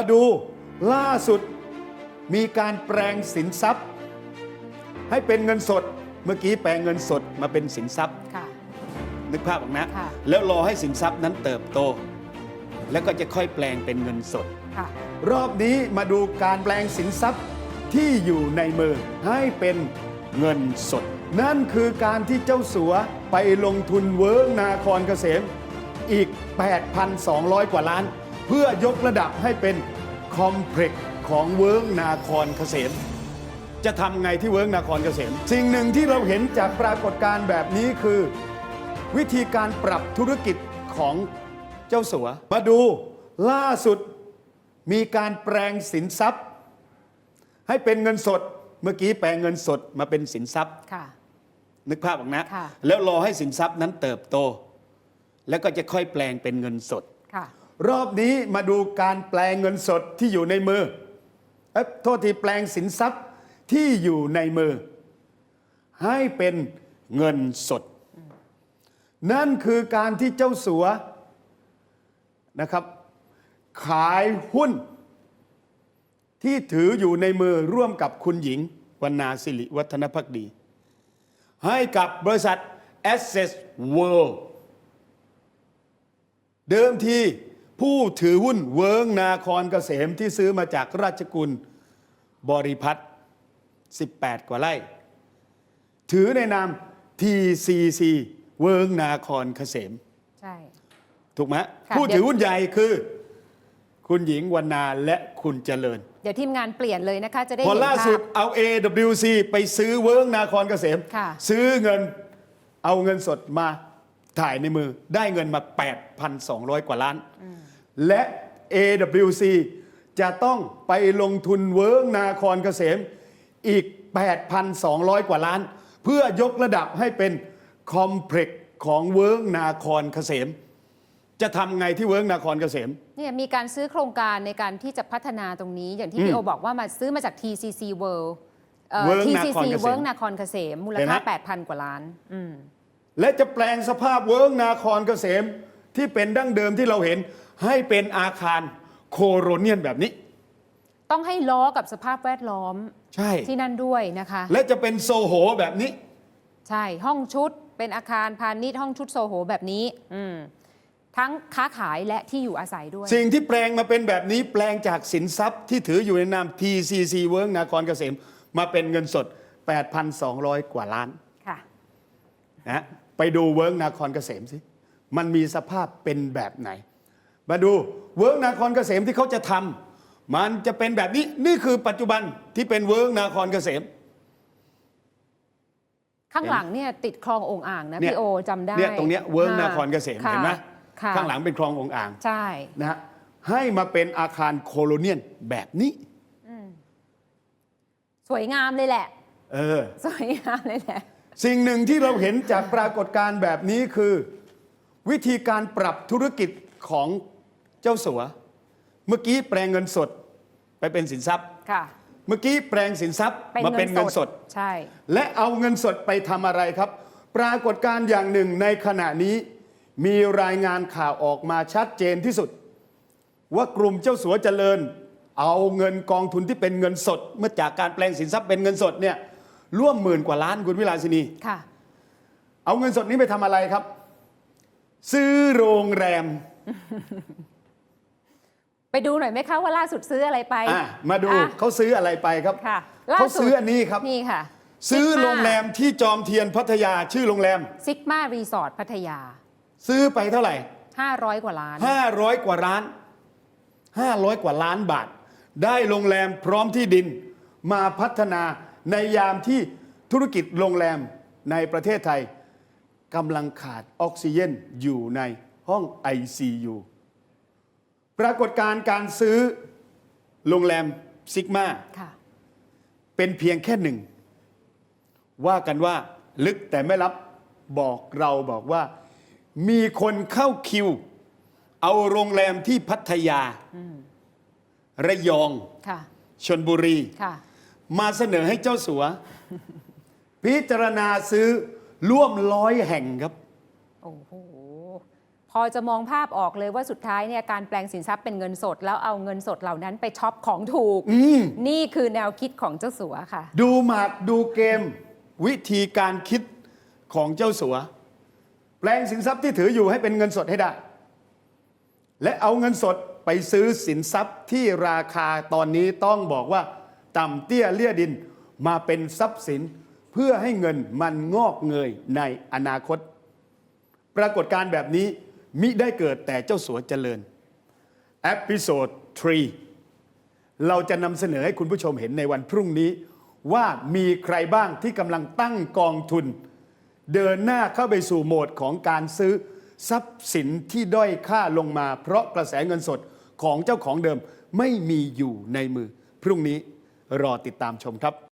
มาดูล่าสุดมีการแปลงสินทรัพย์ ให้เป็นเงินสดเมื่อกี้แปลงเงินสดมาเป็นสินทรัพย์ค่ะนึกภาพออกนะค่ะแล้วรอให้สินทรัพย์นั้นเติบโต แล้วก็จะค่อยแปลงเป็นเงินสดค่ะรอบนี้มาดูการแปลงสินทรัพย์ที่อยู่ในมือให้เป็นเงินสด นั่นคือการที่เจ้าสัวไปลงทุนเวิร์กนาครเกษมอีก 8,200 กว่าล้าน เพื่อยกระดับให้เป็นคอมเพล็กซ์ของเวิร์กนาครเกษม จะทำไงที่เวิร์กนาครเกษม สิ่งหนึ่งที่เราเห็นจากปรากฏการณ์แบบนี้คือ วิธีการปรับธุรกิจของเจ้าสัว มาดูล่าสุดมีการแปลงสินทรัพย์ ให้เป็นเงินสดเมื่อกี้แปลงเงินสดมาเป็นสินทรัพย์ค่ะ นึกภาพออกนะ ค่ะ แล้วรอให้สินทรัพย์นั้นเติบโต แล้วก็จะค่อยแปลงเป็นเงินสด ค่ะ รอบนี้มาดูการแปลงเงินสดที่อยู่ในมือเอ้ยโทษทีแปลงสินทรัพย์ที่อยู่ในมือ ให้เป็นเงินสด นั่นคือการที่เจ้าสัวนะครับ ขายหุ้น ที่ถืออยู่ในมือร่วมกับคุณหญิงวรรณาสิริวัฒนพักดี ให้กับบริษัท Access World เดิมที ผู้ถือหุ้นเวิร์งนาครเกษมที่ซื้อมาจากราชกุลบริพัตร18 กว่าไร่ ถือในนาม TCC เวิร์งนาครเกษม ใช่ ถูกไหมค่ะผู้เดี๋ยวถือหุ้นใหญ่คือ คุณหญิงวรรณาและคุณเจริญ เดี๋ยวทีมงานเปลี่ยนเลยนะคะ จะได้พอเห็นล่าภาสุดพ เอา AWC ไปซื้อเวิร์งนาครเกษม ค่ะ ซื้อเงินเอาเงินสดมาถ่ายในมือได้เงินมา 8,200 กว่าล้าน และ AWC จะต้องไปลงทุนเวิร์งนาครเกษมอีก 8,200 กว่าล้าน เพื่อยกระดับให้เป็นคอมเพล็กซ์ของเวิร์งนาครเกษม จะทำไงที่เวิร์งนาครเกษม เนี่ยมีการซื้อโครงการในการที่จะพัฒนาตรงนี้ อย่างที่อืมพี่โอบอกว่ามาซื้อมาจาก TCC World เอ่อ World นค TCC รเกษมเวิร์กนาครเกษม มูลเห็นค่าไหม8,000 กว่าล้านอืม และจะแปลงสภาพเวิร์กนาครเกษมที่เป็นดั้งเดิมที่เราเห็น ให้เป็นอาคารโคโรเนียนแบบนี้ ต้องให้ล้อกับสภาพแวดล้อมใช่ ที่นั่นด้วยนะคะ และจะเป็นโซโหแบบนี้ ใช่ห้องชุดเป็นอาคารพาณิชย์ห้องชุดโซโหแบบนี้ อืมทั้งค้าขายและที่อยู่อาศัยด้วย สิ่งที่แปลงมาเป็นแบบนี้แปลงจากสินทรัพย์ที่ถืออยู่ในนาม TCC เวิร์กนาครเกษม มาเป็นเงินสด 8,200 กว่าล้านค่ะนะไปดูเวิร์กนาครเกษมสิ มันมีสภาพเป็นแบบไหน มาดูเวิร์กนาครเกษมที่เขาจะทำมันจะเป็นแบบนี้นี่คือปัจจุบันที่เป็นเวิร์กนาครเกษม ข้างหลังเนี่ยติดคลององอ่างนะเนี่ย พี่โอจำได้เนี่ยตรงเนี้ยเวิร์กค่ะนาครเกษมค่ะเห็นไหมค่ะข้างหลังเป็นคลององอ่างใช่นะฮะให้มาเป็นอาคารโคโลเนียนแบบนี้สวยงามเลยแหละ เออ สวยงามเลยแหละ สิ่งหนึ่งที่เราเห็นจากปรากฏการณ์แบบนี้คือ วิธีการปรับธุรกิจของ เจ้าสัว เมื่อกี้แปลงเงินสดไปเป็นสินทรัพย์ ค่ะ เมื่อกี้แปลงสินทรัพย์มาเป็นเงินสด ใช่ และเอาเงินสดไปทำอะไรครับ ปรากฏการณ์อย่างหนึ่งในขณะนี้ มีรายงานข่าวออกมาชัดเจนที่สุด ว่ากลุ่มเจ้าสัวเจริญ เอาเงินกองทุนที่เป็นเงินสด เมื่อจากการแปลงสินทรัพย์เป็นเงินสดเนี่ยร่วมหมื่นกว่าล้านคุณวิลาสินีค่ะ เอาเงินสดนี้ไปทำอะไรครับ ซื้อโรงแรม ไปดูหน่อยไหมคะว่าล่าสุดซื้ออะไรไป อะมาดูอะ เขาซื้ออะไรไปครับ ค่ะล่าเขาสุดซื้ออันนี้ครับ นี่ค่ะซื้อโรงแรมที่จอมเทียนพัทยาชื่อโรงแรม ซิกมารีสอร์ทพัทยา ซื้อไปเท่าไหร่ 500 กว่าล้าน 500 กว่าล้าน 500 กว่าล้านบาท ได้โรงแรมพร้อมที่ดิน มาพัฒนาในยามที่ธุรกิจโรงแรมในประเทศไทยกำลังขาดออกซิเจนอยู่ในห้อง ICU ปรากฏการณ์การซื้อโรงแรมซิกมาค่ะเป็นเพียงแค่หนึ่ง ว่ากันว่าลึกแต่ไม่รับบอกเราบอกว่า มีคนเข้าคิว เอาโรงแรมที่พัทยา ระยองค่ะชนบุรีค่ะมาเสนอให้เจ้าสัว พิจารณาซื้อร่วมร้อยแห่งครับโอ้โห พอจะมองภาพออกเลยว่าสุดท้ายเนี่ยการแปลงสินทรัพย์เป็นเงินสด แล้วเอาเงินสดเหล่านั้นไปช็อปของถูกนี่คือแนวคิดของเจ้าสัวค่ะ ดูหมากดูเกม วิธีการคิดของเจ้าสัว แปลงสินทรัพย์ที่ถืออยู่ให้เป็นเงินสดให้ได้ และเอาเงินสดไปซื้อสินทรัพย์ที่ราคาตอนนี้ต้องบอกว่า ต่ำเตี้ยเลี่ยดินมาเป็นทรัพย์สินเพื่อให้เงินมันงอกเงยในอนาคต ปรากฏการณ์แบบนี้ มิได้เกิดแต่เจ้าสัวเจริญเอพิโซด3เราจะนำเสนอให้คุณผู้ชมเห็นในวันพรุ่งนี้ ว่ามีใครบ้างที่กำลังตั้งกองทุน เดินหน้าเข้าไปสู่โหมดของการซื้อทรัพย์สินที่ด้อยค่าลงมา เพราะกระแสเงินสดของเจ้าของเดิมไม่มีอยู่ในมือ พรุ่งนี้รอติดตามชมครับ